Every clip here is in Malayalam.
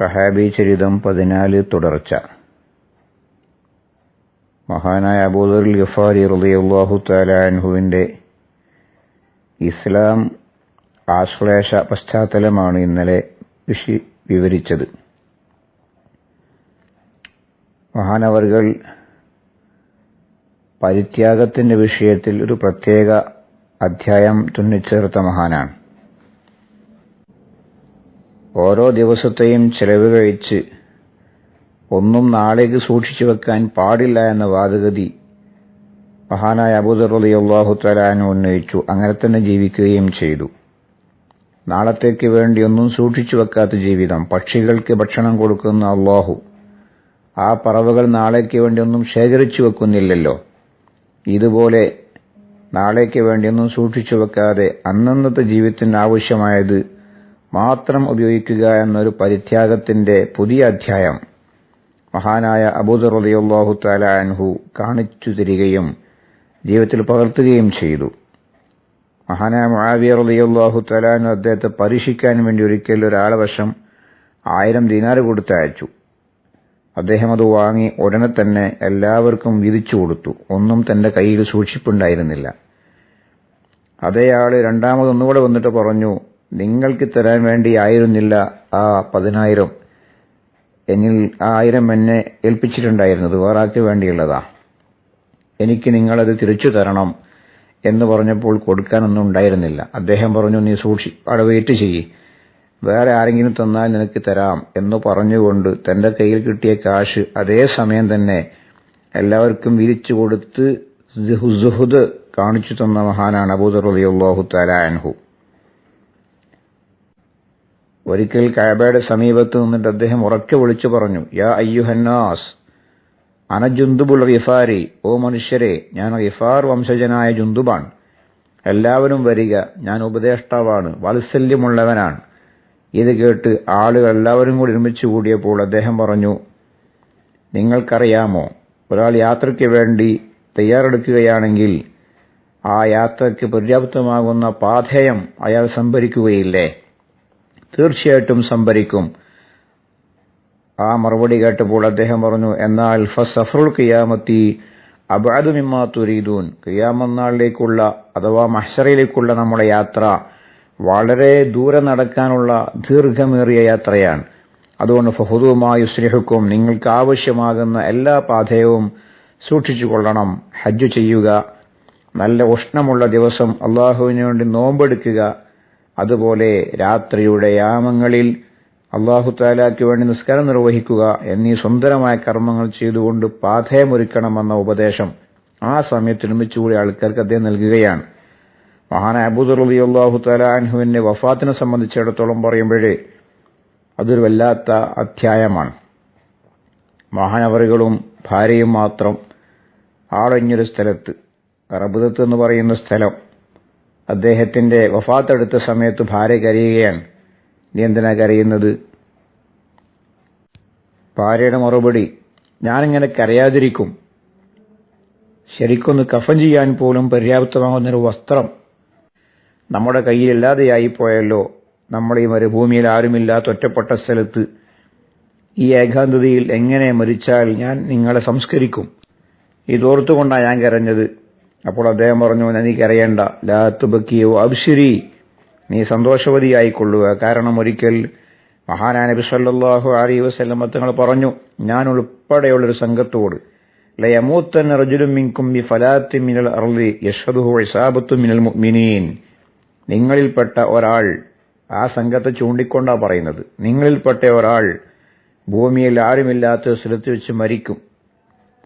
സഹാബി ചരിതം പതിനാല് തുടർച്ച. മഹാനായ അബൂദർ ഗഫാരി റളിയല്ലാഹു തആല ഇസ്ലാം ആശ്ലേഷ പശ്ചാത്തലമാണ് ഇന്നലെ വിഷി വിവരിച്ചത്. മഹാനവർകൾ പരിത്യാഗത്തിന്റെ വിഷയത്തിൽ ഒരു പ്രത്യേക അധ്യായം തുന്നിച്ചേർത്ത മഹാനാണ്. ഓരോ ദിവസത്തെയും ചെലവ് കഴിച്ച് ഒന്നും നാളേക്ക് സൂക്ഷിച്ചു വെക്കാൻ പാടില്ല എന്ന വാദഗതി മഹാനായ അബൂദർ റളിയല്ലാഹു തആല ഉന്നയിച്ചു. അങ്ങനെ തന്നെ ജീവിക്കുകയും ചെയ്തു. നാളത്തേക്ക് വേണ്ടി ഒന്നും സൂക്ഷിച്ചു വെക്കാത്ത ജീവിതം. പക്ഷികൾക്ക് ഭക്ഷണം കൊടുക്കുന്ന അള്ളാഹു ആ പറവകൾ നാളേക്ക് വേണ്ടി ഒന്നും ശേഖരിച്ചു വെക്കുന്നില്ലല്ലോ. ഇതുപോലെ നാളേക്ക് വേണ്ടി ഒന്നും സൂക്ഷിച്ചു വെക്കാതെ അന്നന്നത്തെ ജീവിതത്തിന് ആവശ്യമായത് മാത്രം ഉപയോഗിക്കുക എന്നൊരു പരിത്യാഗത്തിന്റെ പുതിയ അധ്യായം മഹാനായ അബൂദർ റളിയല്ലാഹു തആല അൻഹു കാണിച്ചു തരികയും ജീവിതത്തിൽ പകർത്തുകയും ചെയ്തു. മഹാനായ മുആവിയ റളിയല്ലാഹു തആല അദ്ദേഹത്തെ പരീക്ഷിക്കാൻ വേണ്ടി ഒരിക്കൽ ഒരാളെ വശം ആയിരം ദിനാർ കൊടുത്തയച്ചു അദ്ദേഹം അത് വാങ്ങി ഉടനെ തന്നെ എല്ലാവർക്കും വിധിച്ചു കൊടുത്തു. ഒന്നും തന്റെ കയ്യിൽ സൂക്ഷിപ്പുണ്ടായിരുന്നില്ല. അതേയാൾ രണ്ടാമതൊന്നുകൂടെ വന്നിട്ട് പറഞ്ഞു നിങ്ങൾക്ക് തരാൻ വേണ്ടി ആയിരുന്നില്ല ആ പതിനായിരം. എന്നിൽ ആ ആയിരം എന്നെ ഏൽപ്പിച്ചിട്ടുണ്ടായിരുന്നത്. വേറാർക്ക് വേണ്ടിയുള്ളതാ? എനിക്ക് നിങ്ങളത് തിരിച്ചു തരണം എന്ന് പറഞ്ഞപ്പോൾ കൊടുക്കാനൊന്നും ഉണ്ടായിരുന്നില്ല. അദ്ദേഹം പറഞ്ഞു നീ സൂക്ഷി അവിടെ വെയിറ്റ് ചെയ്യ്. വേറെ ആരെങ്കിലും തന്നാൽ നിനക്ക് തരാം എന്ന് പറഞ്ഞുകൊണ്ട് തന്റെ കയ്യിൽ കിട്ടിയ കാശ് അതേ സമയം തന്നെ എല്ലാവർക്കും വിരിച്ചു കൊടുത്ത് ജുഹുദ് കാണിച്ചു തന്ന മഹാനാണ് അബൂദർ റളിയല്ലാഹു തആല അൻഹു. ഒരിക്കൽ കഅബയുടെ സമീപത്ത് നിന്നിട്ട് അദ്ദേഹം ഉറക്കെ വിളിച്ചു പറഞ്ഞു യാ അയ്യുഹന്നാസ് അന ജുന്തുബുൾ റിഫാരി ഓ മനുഷ്യരെ ഞാൻ റിഫാർ വംശജനായ ജുന്തുബാണ് എല്ലാവരും വരിക ഞാൻ ഉപദേഷ്ടാവാണ് വാത്സല്യമുള്ളവനാണ്. ഇത് കേട്ട് ആളുകൾ എല്ലാവരും കൂടി ഒരുമിച്ച് കൂടിയപ്പോൾ അദ്ദേഹം പറഞ്ഞു നിങ്ങൾക്കറിയാമോ ഒരാൾ യാത്രയ്ക്ക് വേണ്ടി തയ്യാറെടുക്കുകയാണെങ്കിൽ ആ യാത്രയ്ക്ക് പര്യാപ്തമാകുന്ന പാഥേയം അയാൾ സംഭരിക്കുകയില്ലേ? തീർച്ചയായിട്ടും സംഭരിക്കും. ആ മറുപടി കേട്ടപ്പോൾ അദ്ദേഹം പറഞ്ഞു എന്നാൽ ഫസഫറുൽ ഖിയാമത്തി അബാദു മിമ്മാ തുരീദൂൻ. ഖിയാമന്നാളിലേക്കുള്ള അഥവാ മഹ്സറയിലേക്കുള്ള നമ്മുടെ യാത്ര വളരെ ദൂരെ നടക്കാനുള്ള ദീർഘമേറിയ യാത്രയാണ്. അതുകൊണ്ട് ഫഹുദുമായി സ്നേഹിക്കും നിങ്ങൾക്ക് ആവശ്യമാകുന്ന എല്ലാ പാഥേയവും സൂക്ഷിച്ചു കൊള്ളണം ഹജ്ജ് ചെയ്യുക നല്ല ഉഷ്ണമുള്ള ദിവസം അള്ളാഹുവിന് വേണ്ടി നോമ്പെടുക്കുക അതുപോലെ രാത്രിയുടെ യാമങ്ങളിൽ അള്ളാഹു താലാക്ക് വേണ്ടി നിസ്കാരം നിർവഹിക്കുക എന്നീ സുന്ദരമായ കർമ്മങ്ങൾ ചെയ്തുകൊണ്ട് പാഥയമൊരുക്കണമെന്ന ഉപദേശം ആ സമയത്ത് ഒരുമിച്ചുകൂടി ആൾക്കാർക്ക് അദ്ദേഹം നൽകുകയാണ്. മഹാനായ അലി അള്ളാഹു തലാൻഹുവിന്റെ വഫാത്തിനെ സംബന്ധിച്ചിടത്തോളം പറയുമ്പോഴേ അതൊരു വല്ലാത്ത അധ്യായമാണ്. മഹാനവറുകളും ഭാര്യയും മാത്രം ആളൊഞ്ഞൊരു സ്ഥലത്ത് റബുദത്ത് എന്ന് പറയുന്ന സ്ഥലം അദ്ദേഹത്തിന്റെ വഫാത്തെടുത്ത സമയത്ത് ഭാര്യ കരയുകയാണ്. നീ എന്തിനാ കരയുന്നത്? ഭാര്യയുടെ മറുപടി ഞാനിങ്ങനെ കരയാതിരിക്കും. ശരിക്കൊന്ന് കഫൻ ചെയ്യാൻ പോലും പര്യാപ്തമാകുന്നൊരു വസ്ത്രം നമ്മുടെ കയ്യിലില്ലാതെയായി പോയല്ലോ. നമ്മൾ ഈ മരുഭൂമിയിൽ ആരുമില്ലാത്ത ഒറ്റപ്പെട്ട സ്ഥലത്ത് ഈ ഏകാന്തതയിൽ എങ്ങനെ മരിച്ചാൽ ഞാൻ നിങ്ങളെ സംസ്കരിക്കും? ഇതോർത്തുകൊണ്ടാണ് ഞാൻ കരഞ്ഞത്. അപ്പോൾ അദ്ദേഹം പറഞ്ഞു എനിക്കറിയേണ്ട. ലാത്തു ബക്കിയോ അബ്ശിരി നീ സന്തോഷവതിയായിക്കൊള്ളുക. കാരണം ഒരിക്കൽ മഹാനായ നബി സല്ലല്ലാഹു അലൈഹി വസല്ലം തങ്ങൾ പറഞ്ഞു ഞാൻ ഉൾപ്പെടെയുള്ളൊരു സംഘത്തോട് ലയമൂത്തൻ റജുലും മിൻകും ബി ഫലാത്തി മിനൽ അർളി യഷ്ഹദുഹു ഇസാബത്തു മിനൽ മുഅ്മിനീൻ. നിങ്ങളിൽപ്പെട്ട ഒരാൾ ആ സംഘത്തെ ചൂണ്ടിക്കൊണ്ടാ പറയുന്നത് നിങ്ങളിൽപ്പെട്ട ഒരാൾ ഭൂമിയിൽ ആരുമില്ലാത്ത സ്ഥലത്ത് വെച്ച് മരിക്കും.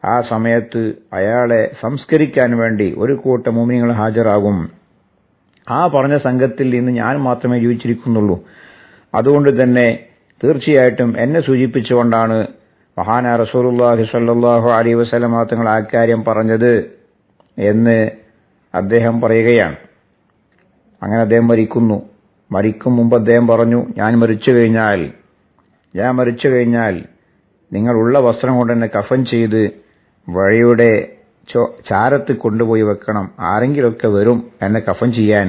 ആ സമയത്ത് അയാളെ സംസ്കരിക്കാൻ വേണ്ടി ഒരു കൂട്ടം മുമിനികൾ ഹാജരാകും. ആ പറഞ്ഞ സംഘത്തിൽ നിന്ന് ഞാൻ മാത്രമേ ജീവിച്ചിരിക്കുന്നുള്ളൂ. അതുകൊണ്ട് തന്നെ തീർച്ചയായിട്ടും എന്നെ സൂചിപ്പിച്ചുകൊണ്ടാണ് മഹാന റസൂലുള്ളാഹി സല്ലാഹു അലൈഹി വസല്ലം തങ്ങൾ ആ കാര്യം പറഞ്ഞത് എന്ന് അദ്ദേഹം പറയുകയാണ്. അങ്ങനെ അദ്ദേഹം മരിക്കുന്നു. മരിക്കും മുമ്പ് അദ്ദേഹം പറഞ്ഞു ഞാൻ മരിച്ചു കഴിഞ്ഞാൽ ഞാൻ മരിച്ചു കഴിഞ്ഞാൽ നിങ്ങൾ ഉള്ള വസ്ത്രം കൊണ്ട് തന്നെ കഫൻ ചെയ്ത് വഴിയുടെ ചാരത്ത് കൊണ്ടുപോയി വെക്കണം. ആരെങ്കിലുമൊക്കെ വരും എന്നെ കഫൻ ചെയ്യാൻ.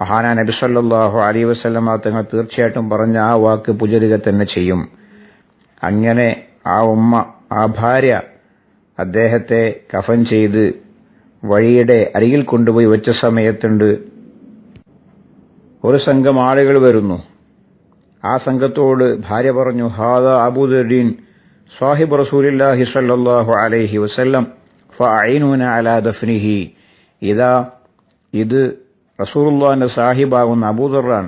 മഹാനാ നബി സല്ലല്ലാഹു അലൈഹി വസല്ലമ തങ്ങൾ തീർച്ചയായിട്ടും പറഞ്ഞ ആ വാക്ക് പുജരുക തന്നെ ചെയ്യും. അങ്ങനെ ആ ഉമ്മ ആ ഭാര്യ അദ്ദേഹത്തെ കഫൻ ചെയ്ത് വഴിയുടെ അരികിൽ കൊണ്ടുപോയി വെച്ച സമയത്തുണ്ട് ഒരു സംഘം ആളുകൾ വരുന്നു. ആ സംഘത്തോട് ഭാര്യ പറഞ്ഞു ഹാദ അബൂദീൻ സാഹിബ് റസൂലില്ലാഹി സല്ലല്ലാഹു അലൈഹി വസല്ലം ഫഅയിനൂന അലാ ദഫ്നിഹി ഇതാ ഇത് റസൂലുള്ളാഹിന്റെ സാഹിബാകുന്ന അബൂദറാൻ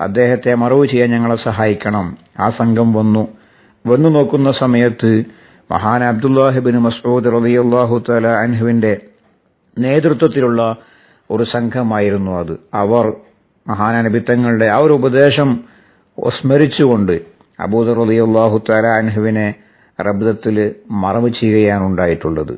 അദ്ദേഹത്തെ മറവ് ചെയ്യാൻ ഞങ്ങളെ സഹായിക്കണം. ആ സംഘം വന്നു. വന്നു നോക്കുന്ന സമയത്ത് മഹാൻ അബ്ദുല്ലാഹിബിൻ മസ്ഊദ് റളിയല്ലാഹു തല അൻഹുവിന്റെ നേതൃത്വത്തിലുള്ള ഒരു സംഘമായിരുന്നു അത്. അവർ മഹാനബിത്തങ്ങളുടെ ആ ഒരു ഉപദേശം സ്മരിച്ചുകൊണ്ട് അബൂദർ റളിയല്ലാഹു തല അൻഹുവിനെ റബ്ദത്തിൽ മറവ് ചെയ്യുകയാണ് ഉണ്ടായിട്ടുള്ളത്.